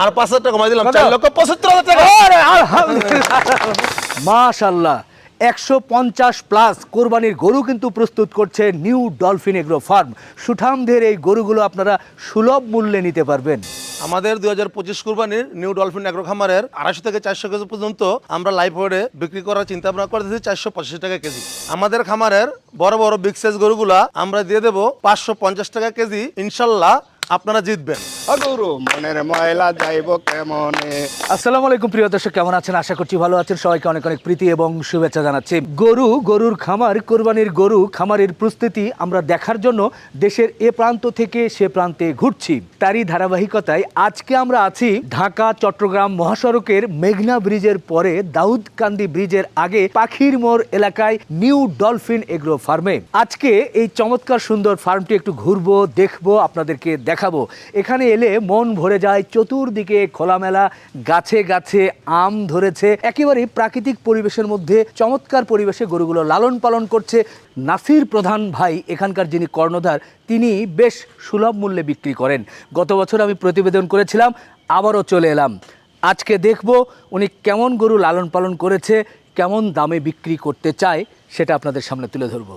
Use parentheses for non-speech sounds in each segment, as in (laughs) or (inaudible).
আর পাঁচ হাজার টাকা কমাই দিলাম চার লক্ষ পঁচাত্তর হাজার টাকা। মাশাল্লাহ একশো পঞ্চাশ প্লাস কোরবানির গরু কিন্তু প্রস্তুত করছে নিউ ডলফিন এগ্রো ফার্ম। সুঠামদের এই গরুগুলো আপনারা সুলভ মূল্যে নিতে পারবেন। আমাদের দুই হাজার পঁচিশ কোরবানির নিউ ডলফিন অ্যাগ্রো খামারের আড়াইশো থেকে চারশো কেজি পর্যন্ত আমরা লাইভ ওয়েটে বিক্রি করার চিন্তা ভাবনা করে করতেছি চারশো পঁচাশি টাকা কেজি। আমাদের খামারের বড় বড় বিগ সাইজ গরুগুলা আমরা দিয়ে দেবো পাঁচশো পঞ্চাশ টাকা কেজি ইনশাল্লাহ আপনারা জিতবেন। গরু মনের ময়লা যাইব কেমনে? আসসালামু আলাইকুম প্রিয় দর্শক কেমন আছেন? আশা করছি ভালো আছেন। সবাইকে অনেক অনেক প্রীতি এবং শুভেচ্ছা জানাচ্ছি। গরু গরুর খামার কোরবানির গরু খামারের প্রস্তুতি আমরা দেখার জন্য দেশের এ প্রান্ত থেকে সে প্রান্তে ঘুরছি। তারই ধারাবাহিকতায় আজকে আমরা আছি ঢাকা চট্টগ্রাম মহাসড়কের মেঘনা ব্রিজের পরে দাউদকান্দি ব্রিজের আগে পাখির মোড় এলাকায় নিউ ডলফিন এগ্রো ফার্মে। আজকে এই চমৎকার সুন্দর ফার্মটি একটু ঘুরবো দেখব আপনাদেরকে দেখাবো। এখানে এলে মন ভরে যায় চতুর্দিকে খোলামেলা, গাছে গাছে আম ধরেছে, একেবারে প্রাকৃতিক পরিবেশের মধ্যে চমৎকার পরিবেশে গরুগুলো লালন পালন করছে। নাসির প্রধান ভাই এখানকার যিনি কর্ণধার, তিনি বেশ সুলভ মূল্যে বিক্রি করেন। গত বছর আমি প্রতিবেদন করেছিলাম, আবারও চলে এলাম। আজকে দেখব উনি কেমন গরু লালন পালন করেছে, কেমন দামে বিক্রি করতে চায়, সেটা আপনাদের সামনে তুলে ধরবো।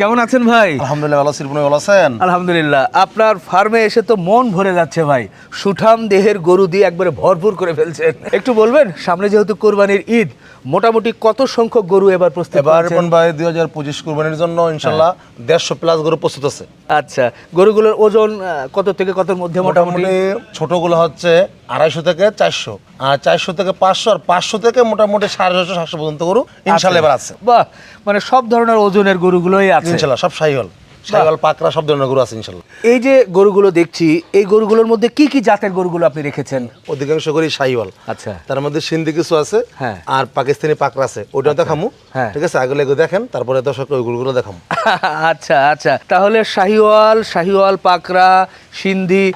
কেমন আছেন ভাই? আলহামদুলিল্লাহ ভালো সিরপুনে ভালো আছেন? আলহামদুলিল্লাহ। আপনার ফার্মে এসে তো মন ভরে যাচ্ছে ভাই। সুঠাম দেহের গরু দিয়ে একবারে ভরপুর করে ফেলছেন। একটু বলবেন সামনে যেহেতু কোরবানির ঈদ মোটামুটি কত সংখ্যক গরু এবার প্রস্তুত এবার? রিপন ভাই দুই হাজার পঁচিশ কুরবানির জন্য ইনশাল্লাহ দেড়শো প্লাস গরু প্রস্তুত আছে। আচ্ছা গরুগুলোর ওজন কত থেকে কতর মধ্যে মোটামুটি? মোটামুটি ছোটগুলো হচ্ছে আড়াইশো থেকে চারশো। আর চারশো থেকে পাঁচশো আর পাঁচশো থেকে মোটামুটি সাড়ে ছশো সাতশো পর্যন্ত গরু ইনশাল্লাহ এবার আছে। বাহ! মানে সব ধরনের ওজনের গরুগুলোই আছে। ইনশাল্লাহ সব সাইহল। সাইহল পাকরা সব ধরনের গরু আছে ইনশাল্লাহ। এই যে গরুগুলো দেখছি এই গরুগুলোর মধ্যে কি কি জাতের গরুগুলো আপনি রেখেছেন? অধিকাংশ গরুই সাইহল। আচ্ছা। তার মধ্যে সিন্ধি কিছু আছে হ্যাঁ। আর পাকিস্তানি পাকরা আছে। ওটা দেখামু। হ্যাঁ। ঠিক আছে? আগে এগুলো দেখেন তারপরে দর্শক ওই গরুগুলো দেখামু। (laughs) আচ্ছা আচ্ছা। তাহলে শাহিওয়াল শাহিওয়াল পাকরা সিন্ধি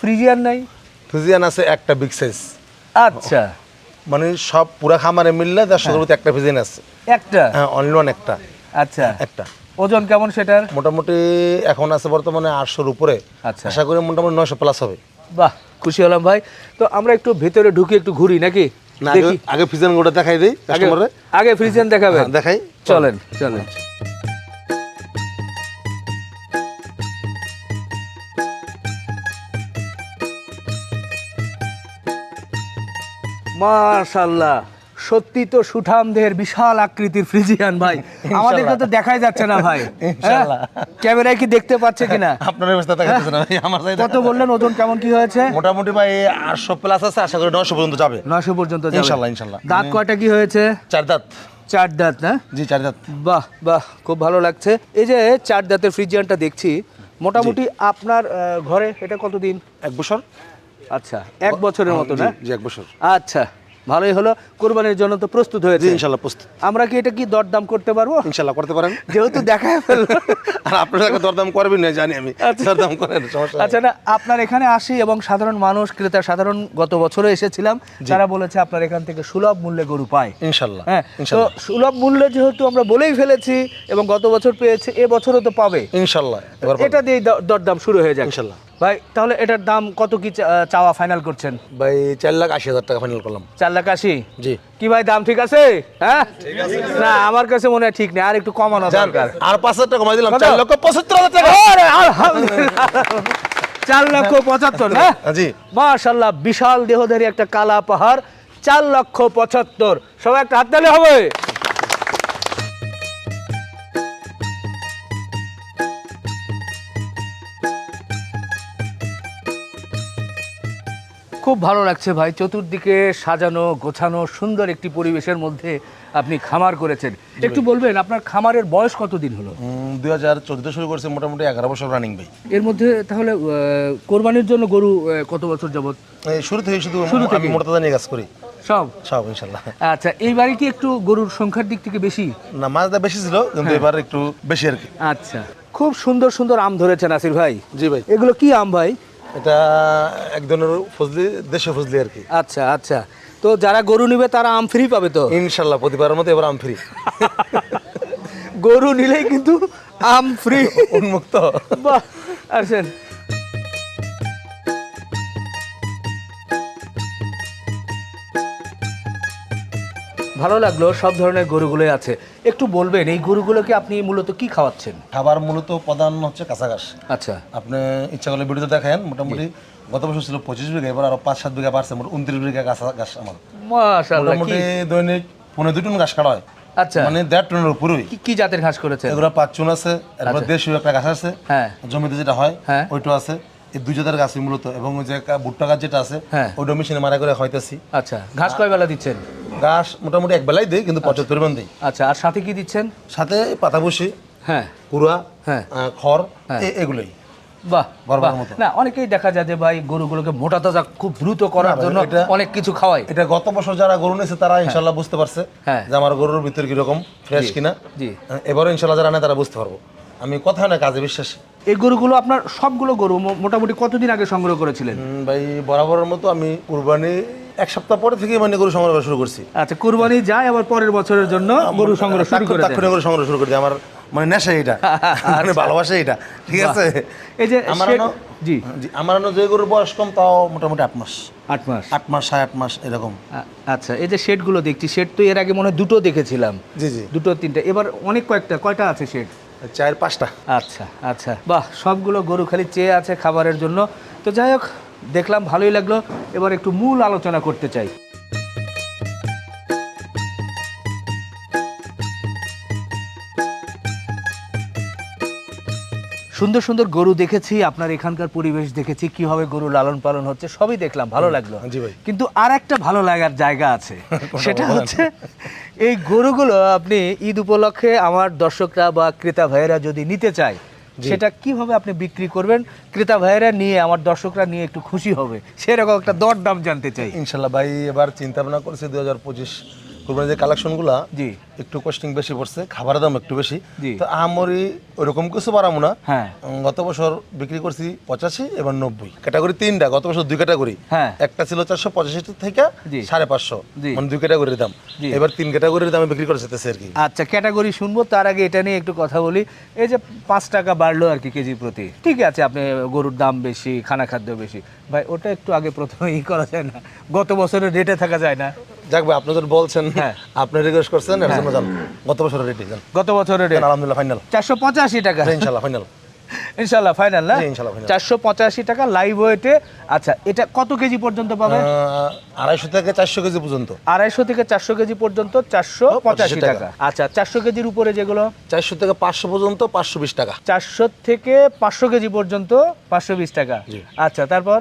ফ্রিজিয়ান নাই? ফিজিয়ান আছে একটা বিগ সাইজ আচ্ছা। মানে সব পুরা খামারে মিললে দেড়শো গরুতে একটা ফিজিয়ান আছে। একটা? হ্যাঁ অনলি ওয়ান একটা। আচ্ছা। একটা। ওজন কেমন সেটার? মোটামুটি এখন আছে বর্তমানে আটশোর উপরে। আচ্ছা। আশা করি মোটামুটি নয়শো প্লাস হবে। বাহ খুশি হলাম ভাই। তো আমরা একটু ভেতরে ঢুকে একটু ঘুরি নাকি? আগে দেখি। আগে ফিজিয়ান গোটা দেখাই দিই আগে কাস্টমারে আগে ফ্রিজিয়ান দেখাবেন। হ্যাঁ, দেখাই। চলেন। চলেন। মাশাল্লাহ। সত্যি তো সুঠাম দেহের বিশাল আকৃতির ফ্রিজিয়ান ভাই। আমাদেরকে তো দেখাই যাচ্ছে না ভাই। (laughs) হ্যাঁ? ক্যামেরায় কি দেখতে পাচ্ছে কিনা? (laughs) আপনার ব্যবস্থা দেখাচ্ছে না ভাই আমার সাথে কত বললেন? ওজন কেমন কি হয়েছে? মোটামুটি ভাই আটশো প্লাস আছে আশা করি নয়শো পর্যন্ত যাবে। নয়শো পর্যন্ত যাবে। ইনশাল্লাহ, ইনশাল্লাহ। দাঁত কয়টা কি হয়েছে? চার দাঁত। চার দাঁত না? জি চার দাঁত। বাহ বাহ খুব ভালো লাগছে। এই যে চার দাঁতের ফ্রিজিয়ানটা দেখছি মোটামুটি আপনার ঘরে এটা কতদিন? এক বছর। আচ্ছা এক বছরের মতো না? এক বছর। আচ্ছা। ভালোই হলো কোরবানির জন্য তো প্রস্তুত হয়েছে। ইনশাল্লাহ প্রস্তুত। আমরা কি এটা কি দরদাম করতে পারব? ইনশাল্লাহ করতে পারেন। যেহেতু দেখায় ফেলল। আর আপনার দরদাম করবেন না জানি আমি। দরদাম করেন আচ্ছা না আপনার এখানে আসি এবং সাধারণ মানুষ ক্রেতা সাধারণ গত বছরও এসেছিলাম। তারা বলেছে আপনার এখান থেকে সুলভ মূল্যে গরু পায়। ইনশাল্লাহ হ্যাঁ তো সুলভ মূল্যে যেহেতু আমরা বলেই ফেলেছি এবং গত বছর পেয়েছে এ বছরও তো পাবে। ইনশাল্লাহ এটা দিয়ে দরদাম শুরু হয়ে যাক। ইনশাল্লাহ। ভাই তাহলে এটার দাম কত কি চা- চাওয়া ফাইনাল করছেন? ভাই চার লাখ আশি হাজার টাকা ফাইনাল করলাম। চার লাখ আশি? জি। কি ভাই দাম ঠিক আছে? হ্যাঁ? না আমার কাছে মনে হয় ঠিক নেই আর একটু কমানো দরকার। আর পাঁচ হাজার টাকা কমাই দিলাম? চার লক্ষ পঁচাত্তর হাজার টাকা। আরে, আলহামদুলিল্লাহ। চার লক্ষ পঁচাত্তর না জি। মাশাল্লাহ বিশাল দেহধারী একটা কালা পাহাড় চার লক্ষ পঁচাত্তর। সবাই একটা হাত তালে হবে। খুব ভালো লাগছে ভাই চতুর্দিকে সাজানো গোছানো সুন্দর একটি পরিবেশের মধ্যে আপনি খামার করেছেন। একটু বলবেন আপনার খামারের বয়স কতদিন হলো? দুই হাজার চোদ্দতে শুরু করেছে মোটামুটি এগারো বছর রানিং ভাই। এর মধ্যে তাহলে কোরবানির জন্য গরু কত বছর যাবত শুরু থেকে শুধু শুরু আমি মোটাতা নিয়ে কাজ করি। সব? সব ইনশাল্লাহ। আচ্ছা এইবারে কি একটু গরুর সংখ্যার দিক থেকে বেশি? না মাছটা বেশি ছিল কিন্তু এবার একটু বেশি আর কি। আচ্ছা। খুব সুন্দর সুন্দর আম ধরেছেন আসির ভাই। জি ভাই। এগুলো কি আম ভাই? এটা এক ধরনের ফজলি দেশে ফজলি আর কি। আচ্ছা আচ্ছা। তো যারা গরু নিবে তারা আম ফ্রি পাবে তো? ইনশাল্লাহ প্রতিবারের মতো এবার আম ফ্রি গরু নিলেই কিন্তু আম ফ্রি উন্মুক্ত। বাহ আসেন। ভালো লাগল সব ধরনের গরুগুলোই আছে। একটু বলবেন এই গরুগুলোকে আপনি মূলত কি খাওয়াচ্ছেন? খাবার মূলত প্রধান হচ্ছে কাঁচা ঘাস আচ্ছা। আপনি ইচ্ছা করলে ভিডিওতে দেখেন মোটামুটি গত বছর ছিল পঁচিশ বিঘা এবার আরও পাঁচ সাত বিঘা বাড়ছে মোট উনত্রিশ বিঘা কাঁচা ঘাস আমার। মাশাআল্লাহ মোটামুটি দৈনিক পনেরো দুই টন ঘাস কাটা হয়। আচ্ছা। মানে দেড় টনের উপরেই। কি কি জাতের ঘাস করেছেন? এগুলো পাঁচ চুন আছে এরপর দেশীয় একটা গাছ আছে। হ্যাঁ। জমিতে যেটা হয় হ্যাঁ। ওইটা আছে। এই দুই জাতের গাছ মূলত এবং ওই যে ভুট্টা গাছ যেটা আছে হ্যাঁ। ওইটা মেশিনে মারা করে আচ্ছা ঘাস কয় বেলা দিচ্ছেন? ঘাস মোটামুটি এক বেলাই দিই কিন্তু পর্যাপ্ত পরিমাণ দিই। আচ্ছা আর সাথে কি দিচ্ছেন? সাথে পাতা বসি হ্যাঁ। কুড়া হ্যাঁ। খড় হ্যাঁ। এগুলোই। বাহ। না অনেকেই দেখা যায় যে ভাই গরুগুলোকে মোটা তাজা খুব দ্রুত করার জন্য অনেক কিছু খাওয়ায়। এটা গত বছর যারা গরু নিয়েছে তারা ইনশাল্লাহ বুঝতে পারছে হ্যাঁ। যে আমার গরুর ভিতর কীরকম ফ্রেশ কিনা। জি। এবারও ইনশাল্লাহ যারা নেয় তারা বুঝতে পারব। আমি কথা না কাজে বিশ্বাসী। এই গরুগুলো আপনার সবগুলো গরু মোটামুটি কতদিন আগে সংগ্রহ করেছিলেন? ভাই বরাবরের মতো আমি কুরবানি এক সপ্তাহ পরে থেকে মানে গরু সংগ্রহ করা শুরু করছি। আচ্ছা কুরবানি যায় আবার পরের বছরের জন্য গরু সংগ্রহ শুরু করে। তাৎক্ষণিক গরু সংগ্রহ শুরু করে আমার মানে নেশা এটা মানে ভালোবাসা এটা ঠিক আছে? এই যে আমার জি। জি, আমার যে গরুর বয়স কম তাও মোটামুটি আট মাস। আট মাস। আট মাস সাড়ে আট মাস এরকম। আচ্ছা এই যে শেডগুলো দেখছি শেড তো এর আগে মনে হয় দুটো দেখেছিলাম। জি জি। দুটো তিনটা। এবার অনেক কয়েকটা কয়টা আছে শেড? চার পাঁচটা। আচ্ছা আচ্ছা। বাহ সবগুলো গরু খালি চেয়ে আছে খাবারের জন্য। তো যাই হোক দেখলাম ভালোই লাগল। এবার একটু মূল আলোচনা করতে চাই। সুন্দর সুন্দর গরু দেখেছি আপনার এখানকার পরিবেশ দেখেছি কীভাবে গরু লালন পালন হচ্ছে সবই দেখলাম ভালো লাগল। কিন্তু আর একটা ভালো লাগার জায়গা আছে (laughs) সেটা হচ্ছে এই গরুগুলো আপনি ঈদ উপলক্ষে আমার দর্শকরা বা ক্রেতা ভাইয়েরা যদি নিতে চায় সেটা কীভাবে আপনি বিক্রি করবেন? ক্রেতা ভাইয়েরা নিয়ে আমার দর্শকরা নিয়ে একটু খুশি হবে। সেরকম একটা দর দাম জানতে চাই। ইনশাল্লাহ ভাই এবার চিন্তা ভাবনা করেছে দু হাজার পঁচিশ কোরবানির যে কালেকশনগুলো জি। একটু কস্টিং বেশি পড়ছে খাবারের দাম একটু বেশি। তো আমরি ওরকম কিছু বাড়াবো না। হ্যাঁ। গত বছর বিক্রি করছি পঁচাশি এবার নব্বই। ক্যাটাগরি তিনটা গত বছর দুই ক্যাটাগরি একটা ছিল চারশো পঁচাশি থেকে সাড়ে পাঁচশো মানে দুই ক্যাটাগরির দাম। এবার তিন ক্যাটাগরির দামে বিক্রি করে যেতেছে আর কি। আচ্ছা ক্যাটাগরি শুনব তার আগে এটা নিয়ে একটু কথা বলি। এই যে পাঁচ টাকা বাড়লো আর কি কেজি প্রতি। ঠিক আছে আপনি গরুর দাম বেশি খানা খাদ্য বেশি। ভাই ওটা একটু আগে প্রথমে ই করা যায় না। গত বছরের রেটে থাকা যায় না। যাক ভাই আপনি বলছেন হ্যাঁ। আপনি রিকোয়েস্ট করছেন এর জন্য যান গত বছরের রেটে যান গত বছরের রেট? আলহামদুলিল্লাহ ফাইনাল চারশো পঁচাশি টাকা। ইনশাল্লাহ ফাইনাল ইনশাল্লাহ ফাইনাল না? চারশো পঁচাশি টাকা লাইভ ওয়েটে আচ্ছা এটা কত কেজি পর্যন্ত পাবে? আড়াইশো থেকে চারশো কেজি পর্যন্ত। আড়াইশো থেকে চারশো কেজি পর্যন্ত চারশো পঁচাশি টাকা। টাকা। আচ্ছা চারশো কেজির উপরে যেগুলো? চারশো থেকে পাঁচশো পর্যন্ত পাঁচশো বিশ টাকা। চারশো থেকে পাঁচশো কেজি পর্যন্ত পাঁচশো বিশ টাকা। আচ্ছা তারপর?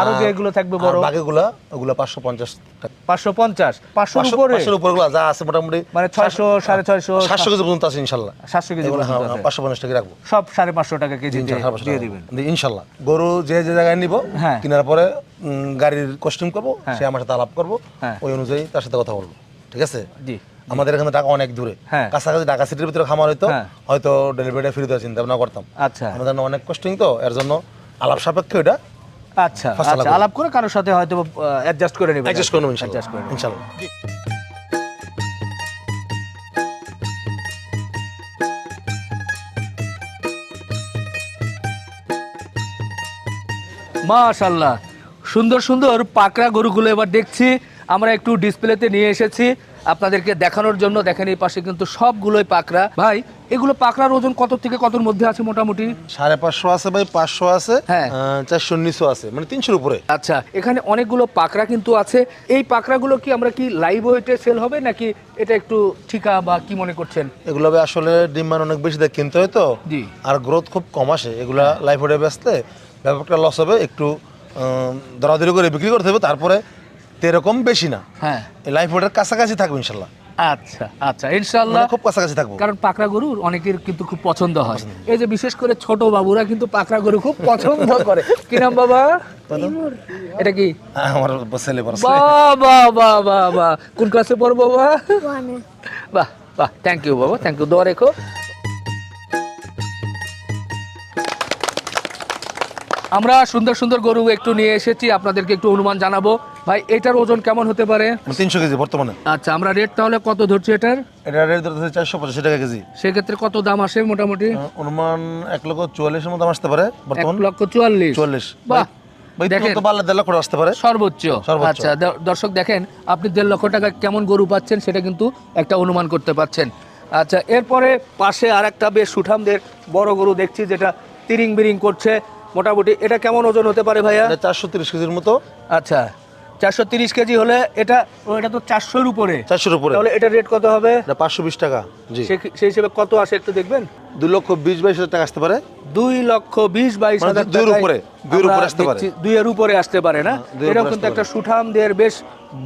আরও যেগুলো থাকবে বড়। বাকিগুলা ওগুলা পাঁচশো পঞ্চাশ টাকা। পাঁচশো পঞ্চাশ পাঁচশোর পাঁচশো উপরে? পাঁচশোর যা আছে মোটামুটি মানে ছয়শো সাড়ে ছয়শো সাতশো কেজি পর্যন্ত আছে ইনশাল্লাহ। সাতশো কেজি পর্যন্ত হ্যাঁ আছে। পাঁচশো পঞ্চাশ টাকা রাখব। সব সাড়ে পাঁচশো টাকা কেজি দিয়ে দিবেন। রাখব। ইনশাল্লাহ। গরু যে যে জায়গায় নিব হ্যাঁ। কেনার পরে গাড়ির কস্টিউম করব সে আমার সাথে আলাপ করব হ্যাঁ। ওই অনুযায়ী তার সাথে কথা বলব। ঠিক আছে? জি। আমাদের এখানে টাকা অনেক দূরে। হ্যাঁ। কাছাকাছি ঢাকা সিটির ভিতরে খামার হইতো হ্যাঁ। হয়তো ডেলিভারিটা ফ্রি দেওয়ার চিন্তা ভাবনা করতাম। আচ্ছা। আমাদের অনেক কস্টিং তো এর জন্য আলাপ সাপেক্ষে ওইটা আচ্ছা আচ্ছা আলাপ করে কারোর সাথে হয়তো অ্যাডজাস্ট করে নেবেন অ্যাডজাস্ট করে করে। মাশাল্লাহ সুন্দর সুন্দর পাকড়া গরুগুলো এবার দেখছি আমরা একটু ডিসপ্লেতে নিয়ে এসেছি। আপনাদেরকে দেখানোর জন্য দেখেন এই পাশে কিন্তু সবগুলোই পাকড়া। ভাই এগুলো পাকড়ার ওজন কত থেকে কতর মধ্যে আছে মোটামুটি? সাড়ে পাঁচশো আছে ভাই পাঁচশো আছে হ্যাঁ। চারশো নিচও আছে মানে তিনশোর উপরে। আচ্ছা এখানে অনেকগুলো পাকড়া কিন্তু আছে। এই পাকড়াগুলো কি আমরা কি লাইভ ওয়েটে সেল হবে নাকি এটা একটু ঠিকা বা কি মনে করছেন? এগুলো আসলে ডিমান্ড অনেক বেশি দেয় কিনতে হয় তো। জি। আর গ্রোথ খুব কম আসে। এগুলা লাইফ ওডে বেচতে ব্যাপারটা লস হবে। একটু দরাদরি করে বিক্রি করতে হবে। তারপরে তো এরকম বেশি না। হ্যাঁ। এই লাইফ ওডের কাছাকাছি থাকবে ইনশাল্লাহ। আচ্ছা আচ্ছা ইনশাল্লাহ। মানে খুব কাছাকাছি থাকব। কারণ পাকড়া গরু অনেকের কিন্তু খুব পছন্দ হয়। এই যে বিশেষ করে ছোট বাবুরা কিন্তু পাকড়া গরু খুব পছন্দ করে। কি নাম বাবা? এটা কি? আমার ছেলে বাহ বাহ বাহ কোন ক্লাসে পড়ব বাবা? বাহ বাহ থ্যাংক ইউ বাবা থ্যাংক ইউ দোয়া রেখো। আমরা সুন্দর সুন্দর গরু একটু নিয়ে এসেছি আপনাদেরকে একটু অনুমান জানাব। ভাই এটার ওজন কেমন হতে পারে? তিনশো কেজি বর্তমানে। আচ্ছা আমরা রেট তাহলে কত ধরছি এটার? এটা রেট ধরতেছে চারশো পঁচাশি টাকা কেজি। সেক্ষেত্রে কত দাম আসে মোটামুটি? অনুমান এক লক্ষ চুয়াল্লিশের মতো আসতে পারে বর্তমান। লক্ষ চুয়াল্লিশ। চুয়াল্লিশ। বাহ! সর্বোচ্চ। আচ্ছা দর্শক দেখেন আপনি দেড় লক্ষ টাকা কেমন গরু পাচ্ছেন সেটা কিন্তু একটা অনুমান করতে পারছেন আচ্ছা এরপরে পাশে আর একটা বেশ সুঠামদের বড় গরু দেখছি যেটা তিরিং বিরিং করছে। মোটামুটি এটা কেমন ওজন হতে পারে ভাইয়া? চারশো তিরিশ কেজির মতো। আচ্ছা চারশো তিরিশ কেজি হলে এটা এটা তো চারশোর উপরে। চারশোর উপরে। তাহলে এটা রেট কত হবে? পাঁচশো বিশ টাকা জি। সেই হিসেবে কত আসে একটু দেখবেন? দুই লক্ষ বিশ বাইশ হাজার টাকা আসতে পারে। দুই লক্ষ বিশ বাইশ মানে হাজার দুইয়ের টাকায় উপরে, দুইয়ের উপরে আসতে পারে। দুইয়ের উপরে আসতে পারে না? হ্যাঁ, দুইয়ের কিন্তু একটা সুঠাম দের বেশ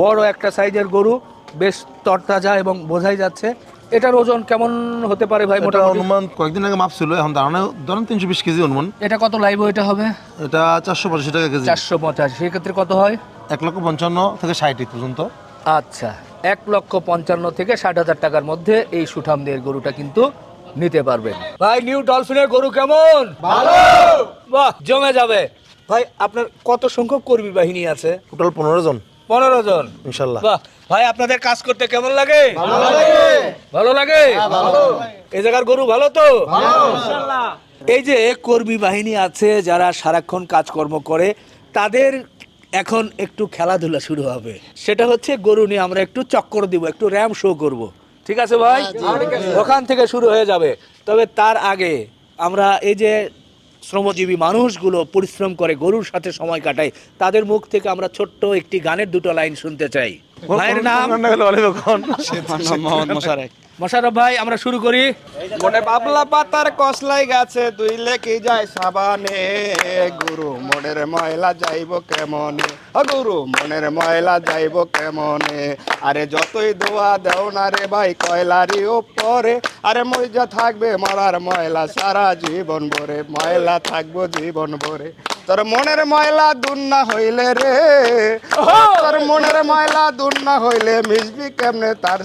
বড় একটা সাইজের গরু বেশ তরতাজা এবং বোঝাই যাচ্ছে। এটার ওজন কেমন হতে পারে ভাই মোটামুটি? অনুমান কয়েকদিন আগে মাপ ছিল এখন ধারণা ধরেন তিনশো বিশ কেজি অনুমান। এটা কত লাইভ এটা হবে? এটা চারশো পঁচাশি টাকা কেজি। চারশো পঞ্চাশ সেক্ষেত্রে কত হয়? এক লক্ষ পঞ্চান্ন থেকে ষাট পর্যন্ত। আচ্ছা এক লক্ষ পঞ্চান্ন থেকে ষাট হাজার টাকার মধ্যে এই সুঠামদের গরুটা কিন্তু নিতে পারবেন ভাই নিউ ডলফিনের গরু কেমন? ভালো! বাহ জমে যাবে। ভাই আপনার কত সংখ্যক কর্মী বাহিনী আছে? টোটাল পনেরো জন। পনেরো জন। ইনশাল্লাহ। ভাই আপনাদের কাজ করতে কেমন লাগে? ভালো লাগে। ভালো লাগে? এই জায়গার গরু ভালো তো? এই যে কর্মী বাহিনী আছে যারা সারাক্ষণ কাজকর্ম করে তাদের এখন একটু খেলাধুলা শুরু হবে। সেটা হচ্ছে গরু নিয়ে আমরা একটু চক্কর দিব একটু র্যাম শো করব। ঠিক আছে ভাই? ওখান থেকে শুরু হয়ে যাবে। তবে তার আগে আমরা এই যে শ্রমজীবী মানুষগুলো পরিশ্রম করে গরুর সাথে সময় কাটায় তাদের মুখ থেকে আমরা ছোট্ট একটি গানের দুটো লাইন শুনতে চাই। ভাইয়ের নাম? মোহাম্মদ মোশারেক মোশারফ ভাই আমরা শুরু করি। মনে বাবলা পাতার কসলাই গাছে দুই লেখি যায় সাবানে? গুরু মনের ময়লা যাইব কেমনে? গুরু মনের ময়লা যাইব কেমনে? আরে যতই দোয়া দেও না রে ভাই কয়লারি পরে আরে মজা থাকবে মরার ময়লা সারা জীবন ভরে। ময়লা থাকব জীবন ভরে। তোর মনের ময়লা দূর না হইলে রে। তোর মনের ময়লা দূর না হইলে মিশবি কেমনে তার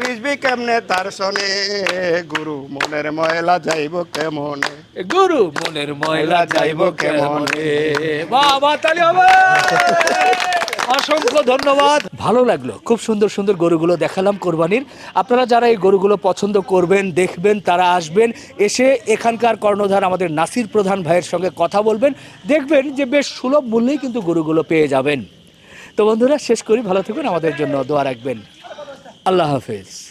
মিশবি কেমনে তার সনে? গুরু মনের ময়লা যাইব কেমনে? গুরু মনের ময়লা যাইব কেমনে? বাবা তালি হবে! অসংখ্য ধন্যবাদ। ভালো লাগল। খুব সুন্দর সুন্দর গরুগুলো দেখালাম কোরবানির। আপনারা যারা এই গরুগুলো পছন্দ করবেন দেখবেন তারা আসবেন এসে এখানকার কর্ণধার আমাদের নাসির প্রধান ভাইয়ের সঙ্গে কথা বলবেন। দেখবেন যে বেশ সুলভ মূল্যেই কিন্তু গরুগুলো পেয়ে যাবেন। তো বন্ধুরা শেষ করি। ভালো থাকবেন আমাদের জন্য দোয়া রাখবেন। আল্লাহ হাফেজ।